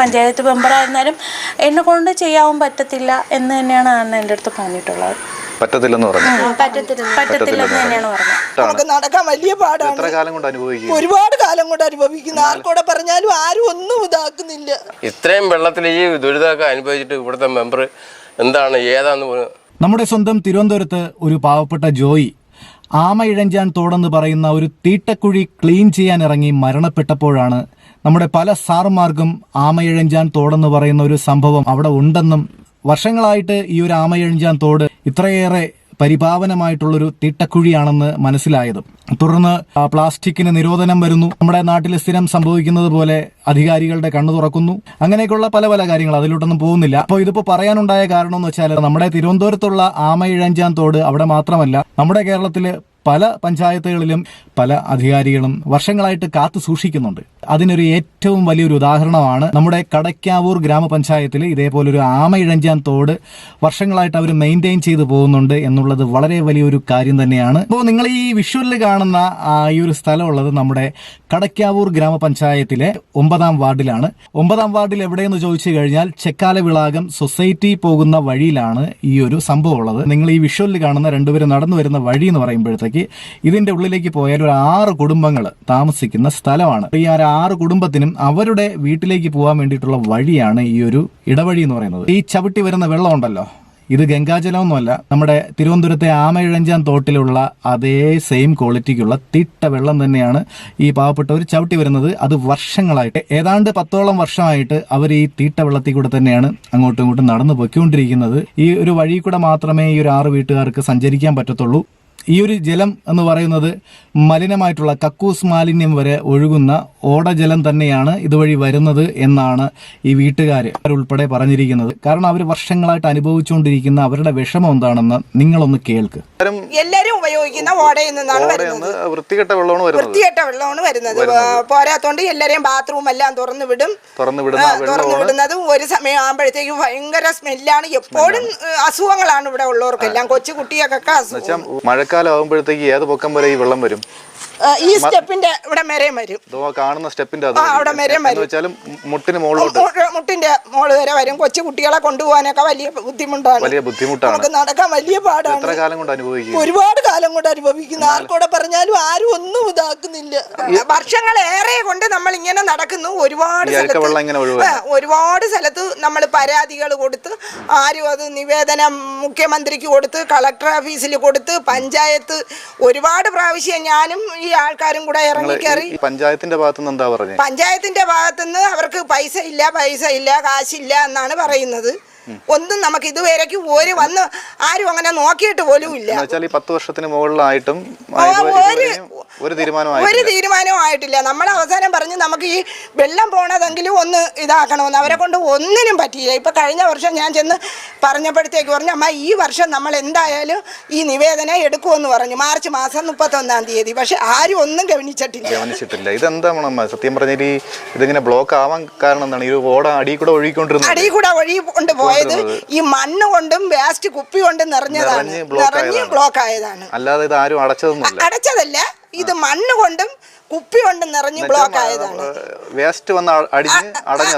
പഞ്ചായത്ത് മെമ്പറായിരുന്നാലും എന്നെ കൊണ്ട് ചെയ്യാവും പറ്റത്തില്ല എന്ന് തന്നെയാണ് അന്ന് എന്റെ അടുത്ത് പറഞ്ഞിട്ടുള്ളത്. പറ്റത്തില്ലെന്ന് പറഞ്ഞു. തന്നെയാണ് പറഞ്ഞത്. നമുക്ക് നടക്കാൻ വലിയ പാടാണ്. എത്ര കാലം കൊണ്ട് അനുഭവിക്കും ഒരുപാട് കാലം കൊണ്ട് അനുഭവിക്കുന്നു. ആർക്കൂടെ പറഞ്ഞാലും ആരും ഒന്നും ഇതാക്കുന്നില്ല. ഇത്രയും വെള്ളത്തിൽ ഈ ദുരിതമൊക്കെ അനുഭവിച്ചിട്ട് ഇവിടുത്തെ മെമ്പർ എന്താണ് ഏതാന്ന് പോലും നമ്മുടെ സ്വന്തം തിരുവനന്തപുരത്ത് ഒരു പാവപ്പെട്ട ജോയി ആമ ഇഴഞ്ചാൻ തോടെന്ന് പറയുന്ന ഒരു തീട്ടക്കുഴി ക്ലീൻ ചെയ്യാൻ ഇറങ്ങി മരണപ്പെട്ടപ്പോഴാണ് നമ്മുടെ പല സാർമാർക്കും ആമ ഇഴഞ്ചാൻ തോടെന്ന് പറയുന്ന ഒരു സംഭവം അവിടെ ഉണ്ടെന്നും വർഷങ്ങളായിട്ട് ഈ ഒരു ആമ തോട് ഇത്രയേറെ പരിപാവനമായിട്ടുള്ളൊരു തീട്ടക്കുഴിയാണെന്ന് മനസ്സിലായതും. തുടർന്ന് പ്ലാസ്റ്റിക്കിന് നിരോധനം വരുന്നു. നമ്മുടെ നാട്ടിൽ സ്ഥിരം സംഭവിക്കുന്നത് പോലെ അധികാരികളുടെ കണ്ണു തുറക്കുന്നു. അങ്ങനെയൊക്കെയുള്ള പല പല കാര്യങ്ങൾ അതിലോട്ടൊന്നും പോകുന്നില്ല. അപ്പോൾ ഇതിപ്പോ പറയാനുണ്ടായ കാരണം എന്ന് വെച്ചാൽ നമ്മുടെ തിരുവനന്തപുരത്തുള്ള ആമയിഴഞ്ചാൻ തോട് അവിടെ മാത്രമല്ല നമ്മുടെ കേരളത്തിൽ പല പഞ്ചായത്തുകളിലും പല അധികാരികളും വർഷങ്ങളായിട്ട് കാത്തു സൂക്ഷിക്കുന്നുണ്ട്. അതിനൊരു ഏറ്റവും വലിയൊരു ഉദാഹരണമാണ് നമ്മുടെ കടയ്ക്കാവൂർ ഗ്രാമപഞ്ചായത്തിൽ ഇതേപോലൊരു ആമയിഴഞ്ചാൻ തോട് വർഷങ്ങളായിട്ട് അവർ മെയിന്റെയിൻ ചെയ്തു പോകുന്നുണ്ട് എന്നുള്ളത് വളരെ വലിയൊരു കാര്യം തന്നെയാണ്. അപ്പോൾ നിങ്ങൾ ഈ വിഷ്വലിൽ കാണുന്ന ഈ ഒരു സ്ഥലമുള്ളത് നമ്മുടെ കടയ്ക്കാവൂർ ഗ്രാമപഞ്ചായത്തിലെ ഒമ്പതാം വാർഡിലാണ്. ഒമ്പതാം വാർഡിൽ എവിടെയെന്ന് ചോദിച്ചു കഴിഞ്ഞാൽ ചെക്കാല വിളാകം സൊസൈറ്റി പോകുന്ന വഴിയിലാണ് ഈ ഒരു സംഭവം ഉള്ളത്. നിങ്ങൾ ഈ വിഷ്വലിൽ കാണുന്ന രണ്ടുപേരും നടന്നു വരുന്ന വഴി എന്ന് പറയുമ്പോഴത്തേക്ക് ഇതിന്റെ ഉള്ളിലേക്ക് പോയാൽ ഒരു ആറ് കുടുംബങ്ങൾ താമസിക്കുന്ന സ്ഥലമാണ്. ഈ ആ ആറ് കുടുംബത്തിനും അവരുടെ വീട്ടിലേക്ക് പോകാൻ വേണ്ടിയിട്ടുള്ള വഴിയാണ് ഈ ഒരു ഇടവഴി എന്ന് പറയുന്നത്. ഈ ചവിട്ടി വരുന്ന വെള്ളം ഉണ്ടല്ലോ ഇത് ഗംഗാജലമൊന്നുമല്ല നമ്മുടെ തിരുവനന്തപുരത്തെ ആമയിഴഞ്ചാൻ തോട്ടിലുള്ള അതേ സെയിം ക്വാളിറ്റിക്കുള്ള തിട്ട വെള്ളം തന്നെയാണ് ഈ പാവപ്പെട്ടവർ ചവിട്ടി വരുന്നത്. അത് വർഷങ്ങളായിട്ട് ഏതാണ്ട് പത്തോളം വർഷമായിട്ട് അവർ ഈ തീട്ട വെള്ളത്തിൽ കൂടെ തന്നെയാണ് അങ്ങോട്ടും ഇങ്ങോട്ടും നടന്നു പൊയ്ക്കൊണ്ടിരിക്കുന്നത് ഈ ഒരു വഴി കൂടെ മാത്രമേ ഈ ഒരു ആറ് വീട്ടുകാർക്ക് സഞ്ചരിക്കാൻ പറ്റത്തുള്ളൂ. ഈ ഒരു ജലം എന്ന് പറയുന്നത് മലിനമായിട്ടുള്ള കക്കൂസ് മാലിന്യം വരെ ഒഴുകുന്ന ഓടജലം തന്നെയാണ് ഇതുവഴി വരുന്നത് എന്നാണ് ഈ വീട്ടുകാർ ഉൾപ്പെടെ പറഞ്ഞിരിക്കുന്നത്. കാരണം അവർ വർഷങ്ങളായിട്ട് അനുഭവിച്ചുകൊണ്ടിരിക്കുന്ന അവരുടെ വിഷമം എന്താണെന്ന് നിങ്ങളൊന്ന് കേൾക്ക്. എല്ലാരും ഉപയോഗിക്കുന്ന ഓടയിൽ നിന്നാണ് വരുന്നത്. വൃത്തികെട്ട വെള്ളമാണ് വരുന്നത്. വൃത്തികെട്ട വെള്ളമാണ് വരുന്നത്. പോരാത്തോണ്ട് എല്ലാരെയും ബാത്റൂം എല്ലാം തുറന്നു വിടും. തുറന്നു വിടുന്നത് ഒരു സമയം ആകുമ്പോഴത്തേക്കും ഭയങ്കര സ്മെല്ലാണ് എപ്പോഴും അസുഖങ്ങളാണ് ഇവിടെ ഉള്ളവർക്കെല്ലാം. കൊച്ചു കുട്ടികൾക്കൊക്കെ അസുഖം മഴക്കാലം ആകുമ്പോഴത്തേക്ക് ഏത് പൊക്കം വരെ ഈ വെള്ളം വരും? ഈ സ്റ്റെപ്പിന്റെ ഇവിടെ വരെയും വരും. കാണുന്ന സ്റ്റെപ്പിന്റെ അത് അവിടെ വരെ വരും. വെച്ചാലും മുട്ടിന് മുട്ടിന്റെ മോൾ വരെ വരും. കൊച്ചു കുട്ടികളെ കൊണ്ടുപോകാനൊക്കെ വലിയ ബുദ്ധിമുട്ടാണ്. വലിയ ബുദ്ധിമുട്ടാണ്. നമുക്ക് നടക്കാൻ വലിയ പാടാണ് എത്ര കാലം കൊണ്ട് അനുഭവിക്കും ഒരുപാട് കാലം കൊണ്ട് അനുഭവിക്കുന്നു ആർക്കൂടെ പറഞ്ഞാലും ആരും ഒന്നും ഇതാക്കുന്നില്ല. വർഷങ്ങളേറെ കൊണ്ട് നമ്മൾ ഇങ്ങനെ നടക്കുന്നു ഒരുപാട് ഒരുപാട് സ്ഥലത്ത് നമ്മൾ പരാതികൾ കൊടുത്ത് ആരും അത് നിവേദനം മുഖ്യമന്ത്രിക്ക് കൊടുത്ത് കളക്ടർ ഓഫീസിൽ കൊടുത്ത് പഞ്ചായത്ത് ഒരുപാട് പ്രാവശ്യം ഞാനും ഈ ആൾക്കാരും കൂടെ ഇറങ്ങിക്കറി പഞ്ചായത്തിന്റെ ഭാഗത്തുനിന്ന് എന്താ പറഞ്ഞത് പഞ്ചായത്തിന്റെ ഭാഗത്തുനിന്ന് അവർക്ക് പൈസ ഇല്ല പൈസ ഇല്ല കാശില്ല എന്നാണ് പറയുന്നത്. ഒന്നും നമുക്ക് ഇതുവരേക്ക് ഒരു വന്ന് ആരും അങ്ങനെ നോക്കിയിട്ട് പോലും ഇല്ല പത്ത് വർഷത്തിന് മുകളിലായിട്ടും ഒരു ഇതുവരെയും ഒരു തീരുമാനവും ആയിട്ടില്ല. നമ്മൾ അവസാനം പറഞ്ഞ് നമുക്ക് ഈ വെള്ളം പോണതെങ്കിലും ഒന്ന് ഇതാക്കണമെന്ന്. അവരെ കൊണ്ട് ഒന്നിനും പറ്റിയില്ല. ഇപ്പൊ കഴിഞ്ഞ വർഷം ഞാൻ ചെന്ന് പറഞ്ഞപ്പോഴത്തേക്ക് പറഞ്ഞു അമ്മ ഈ വർഷം നമ്മൾ എന്തായാലും ഈ നിവേദനം എടുക്കുമെന്ന് പറഞ്ഞു. മാർച്ച് മാസം മുപ്പത്തൊന്നാം തീയതി. പക്ഷെ ആരും ഒന്നും ഗവനിച്ചിട്ടില്ല. ഗവനിച്ചിട്ടില്ല. ഇതെന്താണ് അമ്മ? സത്യം പറഞ്ഞാൽ ഈ ഇതിങ്ങനെ ബ്ലോക്ക് ആവാൻ കാരണം എന്താണ്? ഈ ഓട അടി കൂടെ ഒഴുകിക്കൊണ്ടിരുന്നത്. അടിയിൽ കൂടെ ഒഴി കൊണ്ട് പോയത് ഈ മണ്ണ് കൊണ്ടും വേസ്റ്റ് കുപ്പി കൊണ്ടും നിറഞ്ഞതാണ്. നിറഞ്ഞ്. ബ്ലോക്ക് ആയതാണ്. അല്ലാതെ ഇത് ആരും അടച്ചതൊന്നും അടച്ചതല്ല. ഇത് മണ്ണ് കൊണ്ടും കുപ്പി കൊണ്ടും നിറഞ്ഞ് ബ്ലോക്ക് ആയതാണ്. വേസ്റ്റ് വന്ന് അടിഞ്ഞ്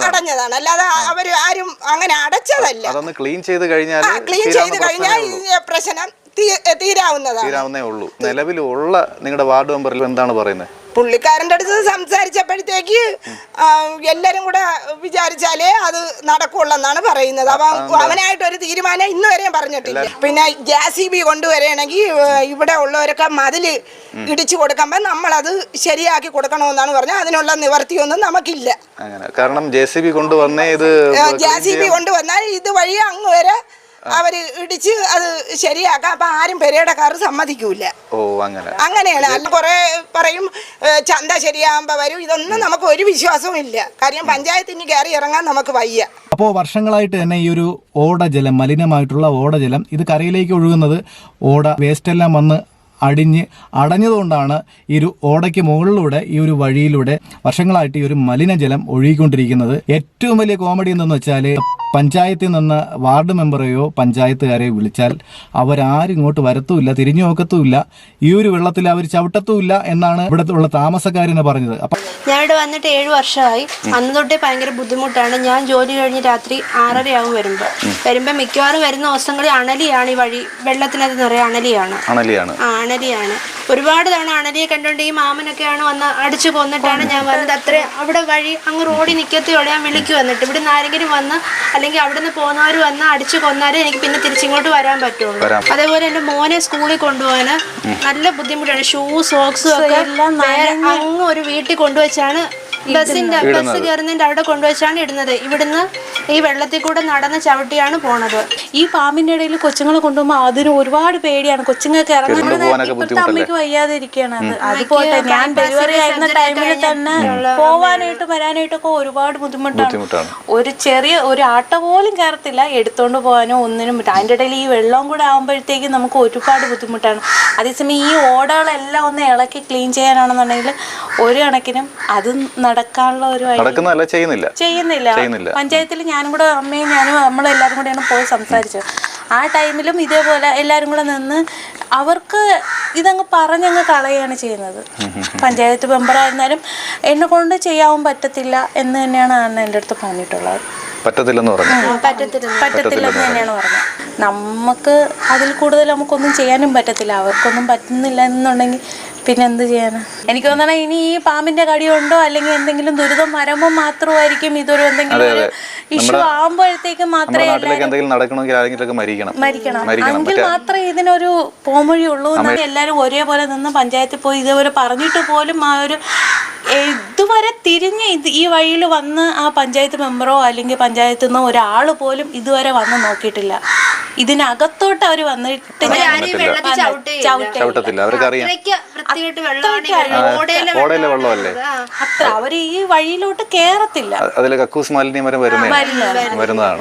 അടഞ്ഞതാണ്. അല്ലാതെ അവർ ആരും അങ്ങനെ അടച്ചതല്ല. അതൊന്ന് ക്ലീൻ ചെയ്ത് കഴിഞ്ഞാൽ ക്ലീൻ ചെയ്ത് കഴിഞ്ഞാൽ പ്രശ്നം തീരാവുന്നതാണ്. തീരാവുന്നേ ഉള്ളൂ. നിലവിലുള്ള നിങ്ങളുടെ വാർഡ് മെമ്പറിൽ എന്താണ് പറയുന്നത്? പുള്ളിക്കാരന്റെ അടുത്ത് സംസാരിച്ചപ്പോഴത്തേക്ക് എല്ലാവരും കൂടെ വിചാരിച്ചാലേ അത് നടക്കുള്ളെന്നാണ് പറയുന്നത്. അപ്പൊ അവനായിട്ട് ഒരു തീരുമാനം ഇന്ന് വരെയും പറഞ്ഞിട്ടില്ല. പിന്നെ ജെ സി ബി കൊണ്ടുവരികയാണെങ്കിൽ ഇവിടെ ഉള്ളവരൊക്കെ മതിൽ ഇടിച്ചു കൊടുക്കുമ്പോൾ നമ്മളത് ശരിയാക്കി കൊടുക്കണമെന്നാണ് പറഞ്ഞത്. അതിനുള്ള നിവർത്തിയൊന്നും നമുക്കില്ല. കാരണം ജെ സി ബി കൊണ്ടുവന്നേ ഇത് ജെ സി ബി കൊണ്ടുവന്നാൽ ഇത് വഴി അങ്ങ് വരെ അവർ ഇടിച്ച് അത് ശരിയാക്കാം അപ്പൊ ആരും പെരേടക്കാർ സമ്മതിക്കൂല. ഓ അങ്ങനെ. അങ്ങനെയാണ്. അല്ല കുറെ പറയും ചന്ത ശരിയാകുമ്പോ വരും. ഇതൊന്നും നമുക്ക് ഒരു വിശ്വാസവും ഇല്ല. കാര്യം പഞ്ചായത്തിന് കയറി ഇറങ്ങാൻ നമുക്ക് വയ്യ. അപ്പോൾ വർഷങ്ങളായിട്ട് തന്നെ ഈ ഒരു ഓടജലം മലിനമായിട്ടുള്ള ഓടജലം ഇത് കരയിലേക്ക് ഒഴുകുന്നത് ഓട വേസ്റ്റ് എല്ലാം വന്ന് അടിഞ്ഞ് അടഞ്ഞതുകൊണ്ടാണ് ഈ ഒരു ഓടയ്ക്ക് മുകളിലൂടെ ഈ ഒരു വഴിയിലൂടെ വർഷങ്ങളായിട്ട് ഈ ഒരു മലിനജലം ഒഴുകിക്കൊണ്ടിരിക്കുന്നത്. ഏറ്റവും വലിയ കോമഡി എന്തെന്ന് വെച്ചാൽ പഞ്ചായത്തിൽ നിന്ന് വാർഡ് മെമ്പറെയോ പഞ്ചായത്തുകാരെയോ വിളിച്ചാൽ അവരാരും ഇങ്ങോട്ട് വരത്തുമില്ല തിരിഞ്ഞു നോക്കത്തുമില്ല. ഈ ഒരു വെള്ളത്തിൽ അവർ ചവിട്ടത്തുമില്ല എന്നാണ് ഇവിടുത്തെ ഉള്ള താമസക്കാരെന്ന് പറഞ്ഞത്. ഞാൻ ഇവിടെ വന്നിട്ട് ഏഴ് വർഷമായി. അന്ന് തൊട്ടേ ഭയങ്കര ബുദ്ധിമുട്ടാണ്. ഞാൻ ജോലി കഴിഞ്ഞ് രാത്രി ആറരയാകും വരുമ്പോൾ വരുമ്പോൾ മിക്കവാറും വരുന്ന ദിവസങ്ങളിൽ അണലിയാണ് ഈ വഴി വെള്ളത്തിനകത്ത് നിറയെ അണലിയാണ്. അണലിയാണ്. ആ അണലിയാണ്. ഒരുപാട് തവണ അണലിയെ കണ്ടുകൊണ്ട് ഈ മാമനൊക്കെയാണ് വന്ന് അടിച്ചു കൊന്നിട്ടാണ് ഞാൻ വന്നത്. അത്ര അവിടെ വഴി അങ്ങ് റോഡിൽ നിൽക്കത്തോടെ ഞാൻ വിളിക്കു വന്നിട്ട് ഇവിടെ നിന്ന് ആരെങ്കിലും വന്ന് അല്ലെങ്കിൽ അവിടുന്ന് നിന്ന് പോകുന്നവർ വന്ന് അടിച്ചു കൊന്നാലും എനിക്ക് പിന്നെ തിരിച്ചിങ്ങോട്ട് വരാൻ പറ്റുള്ളൂ. അതേപോലെ എന്റെ മോനെ സ്കൂളിൽ കൊണ്ടുപോകാന് നല്ല ബുദ്ധിമുട്ടാണ്. ഷൂ സോക്സും ഒക്കെ എല്ലാം അങ്ങ് ഒരു വീട്ടിൽ കൊണ്ടുവച്ചാണ് ബസ്സിന്റെ ബസ് കയറുന്നതിന്റെ അവിടെ കൊണ്ടുവച്ചാണ് ഇടുന്നത്. ഇവിടുന്ന് ഈ വെള്ളത്തിൽ കൂടെ നടന്ന് ചവിട്ടിയാണ് പോണത്. ഈ പാമ്പിന്റെ ഇടയിൽ കൊച്ചുങ്ങളെ കൊണ്ടുപോകുമ്പോൾ അതിന് ഒരുപാട് പേടിയാണ്. കൊച്ചുങ്ങൾക്ക് ഇറങ്ങുന്നത് ഇപ്പോഴത്തെ അമ്മയ്ക്ക് വയ്യാതെ ഇരിക്കുകയാണ് അത് അത് പോട്ടെ ഞാൻ ഡെലിവറി ആയിരുന്ന ടൈമിൽ തന്നെ പോവാനായിട്ട് വരാനായിട്ടൊക്കെ ഒരുപാട് ബുദ്ധിമുട്ടാണ്. ബുദ്ധിമുട്ടാണ്. ഒരു ചെറിയ ഒരു ആട്ട പോലും കയറത്തില്ല. എടുത്തോണ്ട് പോകാനോ ഒന്നിനും പറ്റില്ല അതിന്റെ ഇടയിൽ ഈ വെള്ളം കൂടെ ആകുമ്പോഴത്തേക്ക് നമുക്ക് ഒരുപാട് ബുദ്ധിമുട്ടാണ്. അതേസമയം ഈ ഓടകളെല്ലാം ഒന്ന് ഇളക്കി ക്ലീൻ ചെയ്യാനാണെന്നുണ്ടെങ്കിൽ ഒരു കണക്കിനും അത് നടക്കാനുള്ള ഒരു നടക്കുന്നതല്ല ചെയ്യുന്നില്ല. ചെയ്യുന്നില്ല. പഞ്ചായത്തിൽ ഞാനും കൂടെ അമ്മയും ഞാനും നമ്മളെല്ലാവരും കൂടെയാണ് പോയി സംസാരിച്ചത്. ആ ടൈമിലും ഇതേപോലെ എല്ലാവരും കൂടെ നിന്ന് അവർക്ക് ഇതങ്ങ് പറഞ്ഞങ്ങ് കളയുകയാണ് ചെയ്യുന്നത്. പഞ്ചായത്ത് മെമ്പറായിരുന്നാലും എന്നെ കൊണ്ട് ചെയ്യാൻ പറ്റത്തില്ല എന്ന് തന്നെയാണ് അന്ന് എന്റെ അടുത്ത് പറഞ്ഞിട്ടുള്ളത്. പറ്റത്തില്ലെന്ന് പറഞ്ഞു. പറ്റത്തില്ല എന്ന് തന്നെയാണ് പറഞ്ഞത്. നമുക്ക് അതിൽ കൂടുതൽ നമുക്കൊന്നും ചെയ്യാനും പറ്റത്തില്ല. അവർക്കൊന്നും പറ്റുന്നില്ല എന്നുണ്ടെങ്കിൽ പിന്നെ എന്ത് ചെയ്യാനാ? എനിക്ക് തോന്നണ ഇനി ഈ പാമ്പിന്റെ കടി ഉണ്ടോ അല്ലെങ്കിൽ എന്തെങ്കിലും ദുരിതം വരുമ്പോൾ മാത്രമായിരിക്കും ഇതൊരു എന്തെങ്കിലും ഒരു ഇഷ്യൂ ആകുമ്പോഴത്തേക്ക് മാത്രമേ നാട്ടിലേക്ക് എന്തെങ്കിലും നടക്കണമെങ്കിൽ ആരെങ്കിലും മരിക്കണം. മരിക്കണം. മരിക്കണം. എങ്കിൽ മാത്രമേ ഇതിനൊരു പോംവഴി ഉള്ളൂ എന്നാണ് എല്ലാവരും ഒരേപോലെ നിന്ന് പഞ്ചായത്തിൽ പോയി ഇതേപോലെ പറഞ്ഞിട്ട് പോലും ആ ഒരു ഇതുവരെ തിരിഞ്ഞ് ഇത് ഈ വഴിയിൽ വന്ന് ആ പഞ്ചായത്ത് മെമ്പറോ അല്ലെങ്കിൽ പഞ്ചായത്തിൽ നിന്നോ ഒരാൾ പോലും ഇതുവരെ വന്ന് നോക്കിയിട്ടില്ല. ഇതിനകത്തോട്ട് അവർ വന്നിട്ട് ചവിട്ടത്തില്ല. ഓടയിലെ വെള്ളമല്ലേ? അത്ര അവർ ഈ വഴിയിലോട്ട് കേറത്തില്ല. അതിൽ കക്കൂസ് മാലിന്യം വരെ വരുന്നതാണ്.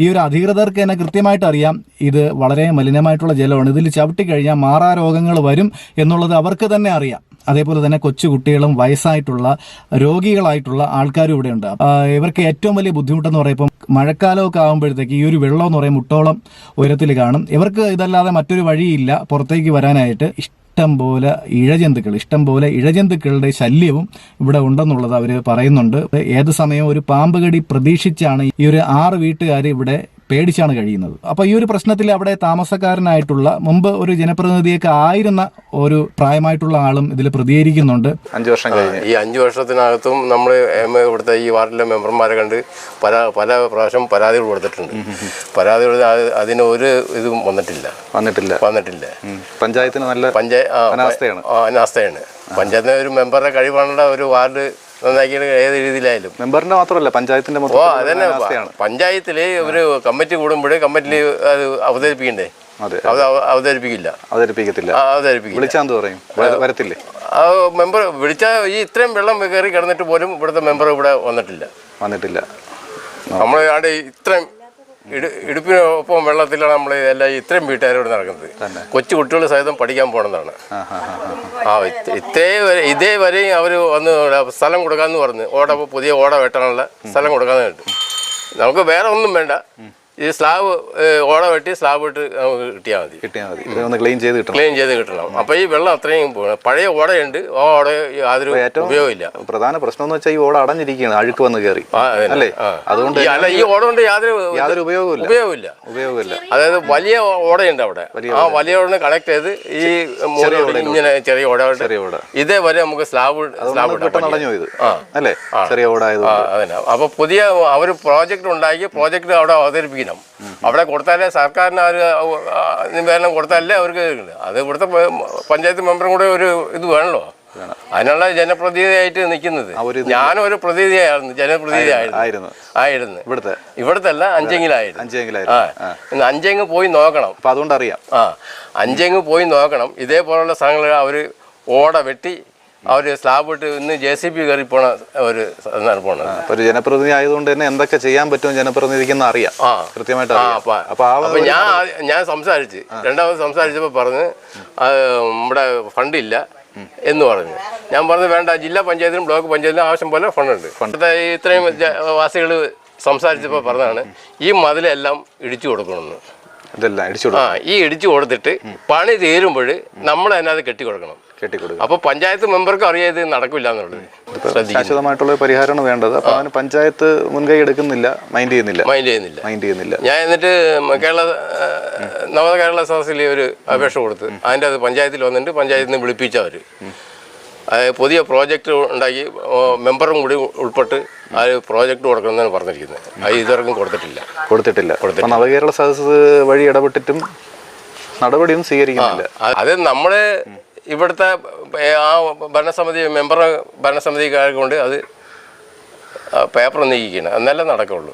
ഈ ഒരു അധികൃതർക്ക് തന്നെ കൃത്യമായിട്ട് അറിയാം. ഇത് വളരെ മലിനമായിട്ടുള്ള ജലമാണ്. ഇതിൽ ചവിട്ടി കഴിഞ്ഞാൽ മാറാ രോഗങ്ങൾ വരും എന്നുള്ളത് അവർക്ക് തന്നെ അറിയാം. അതേപോലെ തന്നെ കൊച്ചു കുട്ടികളും വയസ്സായിട്ടുള്ള രോഗികളായിട്ടുള്ള ആൾക്കാരും ഇവിടെ ഉണ്ട്. ഇവർക്ക് ഏറ്റവും വലിയ ബുദ്ധിമുട്ടെന്ന് പറയുമ്പോൾ മഴക്കാലമൊക്കെ ആകുമ്പോഴത്തേക്ക് ഈ ഒരു വെള്ളം എന്ന് പറയുമ്പോൾ മുട്ടോളം ഉയരത്തിൽ കാണും. ഇവർക്ക് ഇതല്ലാതെ മറ്റൊരു വഴിയില്ല. പുറത്തേക്ക് വരാനായിട്ട് ഇഷ്ടം പോലെ ഇഴജന്തുക്കൾ ഇഷ്ടം പോലെ ഇഴജന്തുക്കളുടെ ശല്യവും ഇവിടെ ഉണ്ടെന്നുള്ളത് അവർ പറയുന്നുണ്ട്. ഏത് സമയവും ഒരു പാമ്പുകടി പ്രതീക്ഷിച്ചാണ് ഈ ഒരു ആറ് വീട്ടുകാർ ഇവിടെ പേടിച്ചാണ് കഴിയുന്നത്. അപ്പോൾ ഈ ഒരു പ്രശ്നത്തിൽ അവിടെ താമസക്കാരനായിട്ടുള്ള മുമ്പ് ഒരു ജനപ്രതിനിധിയൊക്കെ ആയിരുന്ന ഒരു പ്രായമായിട്ടുള്ള ആളും ഇതിൽ പ്രതികരിക്കുന്നുണ്ട്. അഞ്ചു വർഷം കഴിഞ്ഞ്. ഈ അഞ്ച് വർഷത്തിനകത്തും നമ്മൾ ഇവിടുത്തെ ഈ വാർഡിലെ മെമ്പർമാരെ കണ്ട് പല പല പ്രാവശ്യം പരാതികൾ കൊടുത്തിട്ടുണ്ട്. പരാതികൾ കൊടുത്ത് അതിന് ഒരു ഇതും വന്നിട്ടില്ല. വന്നിട്ടില്ല. വന്നിട്ടില്ല. പഞ്ചായത്തിന് നല്ല പഞ്ചായത്ത് അനാസ്ഥയാണ്. അനാസ്ഥയാണ്. പഞ്ചായത്തിന് ഒരു മെമ്പറുടെ കഴിവാണുള്ള ഒരു വാർഡ് ഏത് രീതിയിലായാലും. മെമ്പറിന്റെ മാത്രമല്ല പഞ്ചായത്തിന്റെ ഓ അതന്നെ. പഞ്ചായത്തിൽ ഒരു കമ്മിറ്റി കൂടുമ്പോഴേ കമ്മിറ്റി അത് അവതരിപ്പിക്കണ്ടേ? അവതരിപ്പിക്കില്ല. അവതരിപ്പിക്കത്തില്ല. അവതരിപ്പിക്കില്ല. വിളിച്ചാന്ത് പറയും? വരത്തില്ലേ? മെമ്പർ വിളിച്ച ഈ ഇത്രയും വെള്ളം കയറി കിടന്നിട്ട് പോലും ഇവിടുത്തെ മെമ്പർ ഇവിടെ വന്നിട്ടില്ല. വന്നിട്ടില്ല. നമ്മൾ അവിടെ ഇത്രയും ഇടുപ്പിനൊപ്പം വെള്ളത്തിലാണ് നമ്മൾ എല്ലാ ഇത്രയും വീട്ടുകാരോട് നടക്കുന്നത്. കൊച്ചു കുട്ടികൾ സഹിതം പഠിക്കാൻ പോകണമെന്നാണ് ആ ഇത്രേ ഇതേ വരെ ഇതേ വരെയും അവർ വന്ന് സ്ഥലം കൊടുക്കാന്ന് പറഞ്ഞ് ഓട പുതിയ ഓട വെട്ടാനുള്ള സ്ഥലം കൊടുക്കാന്ന് കേട്ടു. നമുക്ക് വേറെ ഒന്നും വേണ്ട. ഈ സ്ലാബ് ഓട വെട്ടി സ്ലാബ് ഇട്ട് നമുക്ക് കിട്ടിയാൽ മതി. കിട്ടിയാൽ മതി. ഇത് ഒന്ന് ക്ലീൻ ചെയ്ത് കിട്ടണം. ക്ലീൻ ചെയ്ത് കിട്ടണം. അപ്പോൾ ഈ വെള്ളം അത്രയും പോകണം പഴയ ഓടയുണ്ട്. ആ ഓട യാതൊരു ഏറ്റവും ഉപയോഗമില്ല. പ്രധാന പ്രശ്നം എന്ന് വെച്ചാൽ ഈ ഓട അടഞ്ഞിരിക്കുകയാണ്. അഴുക്ക് വന്ന് കയറി അല്ലേ? അതുകൊണ്ട് അല്ല ഈ ഓട കൊണ്ട് യാതൊരു യാതൊരു ഉപയോഗമില്ല ഉപയോഗമില്ല ഉപയോഗമില്ല അതായത് വലിയ ഓടയുണ്ട് അവിടെ. ആ വലിയ ഓടനെ കണക്ട് ചെയ്ത് ഈ ഇങ്ങനെ ചെറിയ ഓട ചെറിയ ഓട. ഇതേ വരെ നമുക്ക് സ്ലാബ് സ്ലാബ് അടഞ്ഞു പോയത്. അല്ലേ? ചെറിയ ഓട അപ്പൊ പുതിയ അവർ പ്രോജക്റ്റ് ഉണ്ടാക്കി. പ്രോജക്റ്റ് അവിടെ അവതരിപ്പിക്കണം അവിടെ കൊടുത്താലേ സർക്കാരിന് അവർ നിവേദനം കൊടുത്താലേ അവർക്ക്. അത് ഇവിടുത്തെ പഞ്ചായത്ത് മെമ്പറും കൂടെ ഒരു ഇത് വേണല്ലോ. അതിനുള്ള ജനപ്രതിനിധിയായിട്ട് നിൽക്കുന്നത്. ഞാനൊരു പ്രതിനിധിയായിരുന്നു ജനപ്രതിനിധിയായിരുന്നു. ആയിരുന്നു. ആയിരുന്നു. ഇവിടുത്തെ. ഇവിടുത്തെ. അല്ല അഞ്ചെങ്കിലായിരുന്നു. അഞ്ചെങ്ങ് പോയി നോക്കണം. അതുകൊണ്ട് അറിയാം ആ അഞ്ചെങ്ങ് പോയി നോക്കണം. ഇതേപോലുള്ള സ്ഥലങ്ങളിൽ അവർ ഓട വെട്ടി അവർ സ്ലാബ് ഇട്ട് ഇന്ന് ജെ സി ബി കയറി പോണ ഒരു അപ്പൊ ഒരു ജനപ്രതിനിധി ആയതുകൊണ്ട് തന്നെ എന്തൊക്കെ ചെയ്യാൻ പറ്റും ജനപ്രതിനിധിക്ക് അറിയാം. കൃത്യമായിട്ട് ആ, അപ്പൊ ആ ഞാൻ ഞാൻ സംസാരിച്ച്. രണ്ടാമത് സംസാരിച്ചപ്പോൾ പറഞ്ഞ് നമ്മുടെ ഫണ്ടില്ല എന്ന് പറഞ്ഞു. ഞാൻ പറഞ്ഞു വേണ്ട ജില്ലാ പഞ്ചായത്തിനും ബ്ലോക്ക് പഞ്ചായത്തിനും ആവശ്യം പോലെ ഫണ്ടുണ്ട് ഇവിടുത്തെ ഇത്രയും വാസികൾ സംസാരിച്ചപ്പോൾ പറഞ്ഞാണ് ഈ മതിലെല്ലാം ഇടിച്ചു കൊടുക്കണമെന്ന്. ആ ഈ ഇടിച്ചു കൊടുത്തിട്ട് പണി തീരുമ്പോൾ നമ്മൾ അതിനകത്ത് കെട്ടി കൊടുക്കണം അപ്പൊ പഞ്ചായത്ത് മെമ്പർക്ക് അറിയാം ഇത് നടക്കില്ല എന്നുള്ളത് ശാശ്വതമായിട്ടുള്ള പരിഹാരമാണ് വേണ്ടത്. അപ്പൊ അതിന് പഞ്ചായത്ത് മുൻകൈ എടുക്കുന്നില്ല മൈൻഡ് ചെയ്യുന്നില്ല. മൈൻഡ് ചെയ്യുന്നില്ല. മൈൻഡ് ചെയ്യുന്നില്ല. ഞാൻ എന്നിട്ട് കേരള നവകേരള നവ കേരള സദസ്സിൽ ഒരു അപേക്ഷ കൊടുത്ത് അതിന്റെ അത് പഞ്ചായത്തിൽ വന്നിട്ട് പഞ്ചായത്തിൽ നിന്ന് വിളിപ്പിച്ചവർ പുതിയ പ്രോജക്റ്റ് ഉണ്ടാക്കി മെമ്പറും കൂടി ഉൾപ്പെട്ട് ആ പ്രോജക്റ്റ് കൊടുക്കണമെന്നാണ് പറഞ്ഞിരിക്കുന്നത്. അത് ഇതുവരെക്കും കൊടുത്തിട്ടില്ല. കൊടുത്തിട്ടില്ല. നവകേരള സദസ്സ് വഴി ഇടപെട്ടിട്ടും നടപടിയൊന്നും സ്വീകരിക്കുന്നില്ല. അത് നമ്മൾ ഇവിടുത്തെ ആ ഭരണസമിതി മെമ്പർ ഭരണസമിതി കൊണ്ട് അത് പേപ്പർ നീക്കിക്കണം എന്നല്ലേ നടക്കുള്ളൂ.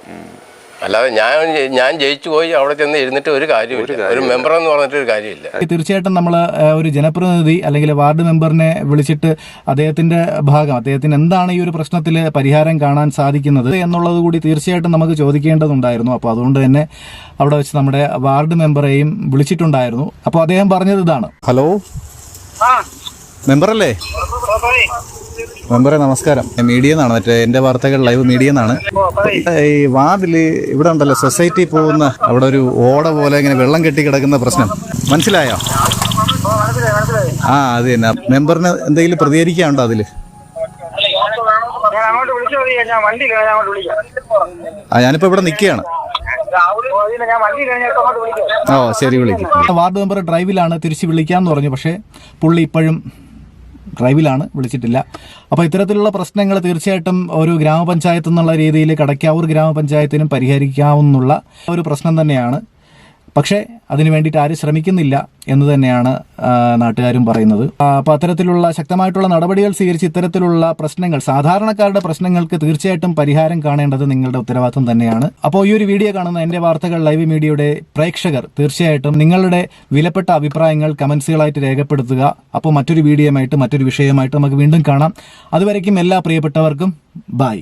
അല്ലാതെ ഞാൻ ഞാൻ ജയിച്ചു പോയി അവിടെ ചെന്ന് ഇരുന്നിട്ട് ഒരു കാര്യമില്ല. ഒരു മെമ്പർ എന്ന് പറഞ്ഞിട്ട് ഒരു കാര്യമില്ല. തീർച്ചയായിട്ടും നമ്മൾ ഒരു ജനപ്രതിനിധി അല്ലെങ്കിൽ വാർഡ് മെമ്പറിനെ വിളിച്ചിട്ട് അദ്ദേഹത്തിന്റെ ഭാഗം അദ്ദേഹത്തിന് എന്താണ് ഈ ഒരു പ്രശ്നത്തിൽ പരിഹാരം കാണാൻ സാധിക്കുന്നത് എന്നുള്ളത് കൂടി തീർച്ചയായിട്ടും നമുക്ക് ചോദിക്കേണ്ടതുണ്ടായിരുന്നു. അപ്പോൾ അതുകൊണ്ട് തന്നെ അവിടെ വെച്ച് നമ്മുടെ വാർഡ് മെമ്പറെയും വിളിച്ചിട്ടുണ്ടായിരുന്നു. അപ്പോൾ അദ്ദേഹം പറഞ്ഞത് ഇതാണ്. ഹലോ. മെമ്പറല്ലേ? മെമ്പറെ നമസ്കാരം. മീഡിയ എന്നാണ് മറ്റേ എന്റെ വാർത്തകൾ ലൈവ് മീഡിയ എന്നാണ് ഈ വാർഡിൽ ഇവിടെ ഉണ്ടല്ലോ സൊസൈറ്റി പോകുന്ന അവിടെ ഒരു ഓട പോലെ ഇങ്ങനെ വെള്ളം കെട്ടി കിടക്കുന്ന പ്രശ്നം. മനസ്സിലായോ? ആ അത് തന്നെ. മെമ്പറിന് എന്തെങ്കിലും പ്രതികരിക്കാനുണ്ടോ വിളിക്കാം ആ ഞാനിപ്പോ ഇവിടെ നിൽക്കുകയാണ് ഓ ശരി വിളിക്കും. വാർഡ് മെമ്പർ ഡ്രൈവിലാണ് തിരിച്ചു വിളിക്കാന്ന് പറഞ്ഞു. പക്ഷേ പുള്ളി ഇപ്പോഴും ഡ്രൈവിലാണ് വിളിച്ചിട്ടില്ല. അപ്പോൾ ഇത്തരത്തിലുള്ള പ്രശ്നങ്ങൾ തീർച്ചയായിട്ടും ഒരു ഗ്രാമപഞ്ചായത്ത് എന്നുള്ള രീതിയിൽ കടയ്ക്കാവൂർ ഗ്രാമപഞ്ചായത്തിനും പരിഹരിക്കാവുന്ന ഒരു പ്രശ്നം തന്നെയാണ്. പക്ഷേ അതിനു വേണ്ടിയിട്ട് ആരും ശ്രമിക്കുന്നില്ല എന്ന് തന്നെയാണ് നാട്ടുകാരും പറയുന്നത്. അപ്പോൾ അത്തരത്തിലുള്ള ശക്തമായിട്ടുള്ള നടപടികൾ സ്വീകരിച്ച് ഇത്തരത്തിലുള്ള പ്രശ്നങ്ങൾ സാധാരണക്കാരുടെ പ്രശ്നങ്ങൾക്ക് തീർച്ചയായിട്ടും പരിഹാരം കാണേണ്ടത് നിങ്ങളുടെ ഉത്തരവാദിത്വം തന്നെയാണ്. അപ്പോൾ ഈ ഒരു വീഡിയോ കാണുന്ന എന്റെ വാർത്തകൾ ലൈവ് മീഡിയയുടെ പ്രേക്ഷകർ തീർച്ചയായിട്ടും നിങ്ങളുടെ വിലപ്പെട്ട അഭിപ്രായങ്ങൾ കമൻസുകളായിട്ട് രേഖപ്പെടുത്തുക. അപ്പോൾ മറ്റൊരു വീഡിയോയുമായിട്ട് മറ്റൊരു വിഷയമായിട്ട് നമുക്ക് വീണ്ടും കാണാം. അതുവരയ്ക്കും എല്ലാ പ്രിയപ്പെട്ടവർക്കും ബൈ.